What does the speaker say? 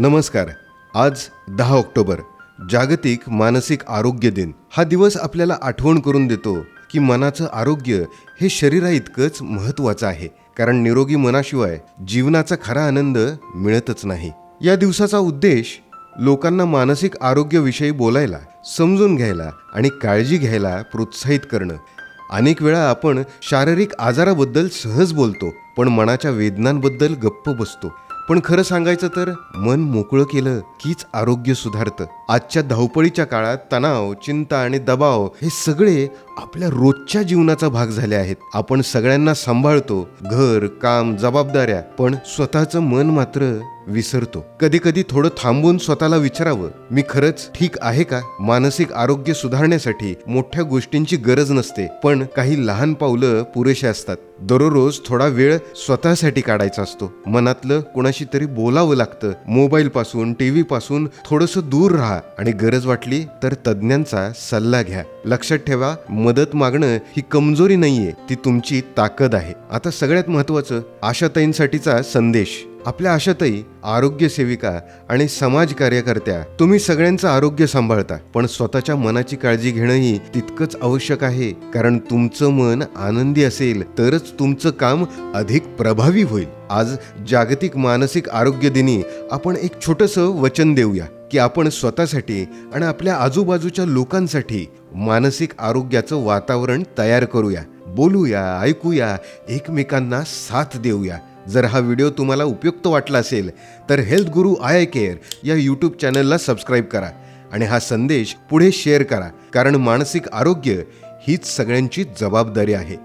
नमस्कार. आज दहा ऑक्टोबर जागतिक मानसिक आरोग्य दिन. हा दिवस आपल्याला आठवण करून देतो की मनाचं आरोग्य हे शरीरा इतकंच महत्त्वाचं आहे. कारण निरोगी मनाशिवाय जीवनाचा खरा आनंद मिळतच नाही. या दिवसाचा उद्देश लोकांना मानसिक आरोग्याविषयी बोलायला समजून घ्यायला आणि काळजी घ्यायला प्रोत्साहित करणं. अनेक वेळा आपण शारीरिक आजाराबद्दल सहज बोलतो पण मनाच्या वेदनांबद्दल गप्प बसतो. पण खरं सांगायचं तर मन मोकळं केलं कीच आरोग्य सुधारतं. आजच्या धावपळीच्या काळात तणाव चिंता आणि दबाव हे सगळे आपल्या रोजच्या जीवनाचा भाग झाले आहेत. आपण सगळ्यांना सांभाळतो घर काम जबाबदाऱ्या पण स्वतःचं मन मात्र विसरतो. कधी कधी थोडं थांबून स्वतःला विचारावं मी खरंच ठीक आहे का? मानसिक आरोग्य सुधारण्यासाठी मोठ्या गोष्टींची गरज नसते पण काही लहान पावलं पुरेशी असतात. दररोज थोडा वेळ स्वतःसाठी काढायचा असतो. मनातलं कोणाशी तरी बोलावं लागतं. मोबाईल पासून टीव्ही पासून थोडस दूर राहा आणि गरज वाटली तर तज्ज्ञांचा सल्ला घ्या. लक्षात ठेवा मदत मागणं ही कमजोरी नाहीये ती तुमची ताकद आहे. आता सगळ्यात महत्वाचं आशाताईंसाठीचा संदेश. आपल्या आशातही आरोग्य सेविका आणि समाज कार्यकर्त्या तुम्ही सगळ्यांचं आरोग्य सांभाळता पण स्वतःच्या मनाची काळजी घेणंही तितकंच आवश्यक आहे. कारण तुमचं मन आनंदी असेल तरच तुमचं काम अधिक प्रभावी होईल. आज जागतिक मानसिक आरोग्य दिनी आपण एक छोटंसं वचन देऊया की आपण स्वतःसाठी आणि आपल्या आजूबाजूच्या लोकांसाठी मानसिक आरोग्याचं वातावरण तयार करूया. बोलूया ऐकूया एकमेकांना साथ देऊया. जर हा व्हिडिओ तुम्हाला उपयुक्त वाटला असेल तर हेल्थ गुरु आय केअर या यूट्यूब चॅनलला सबस्क्राईब करा आणि हा संदेश पुढे शेअर करा कारण मानसिक आरोग्य हीच सगळ्यांची जबाबदारी आहे.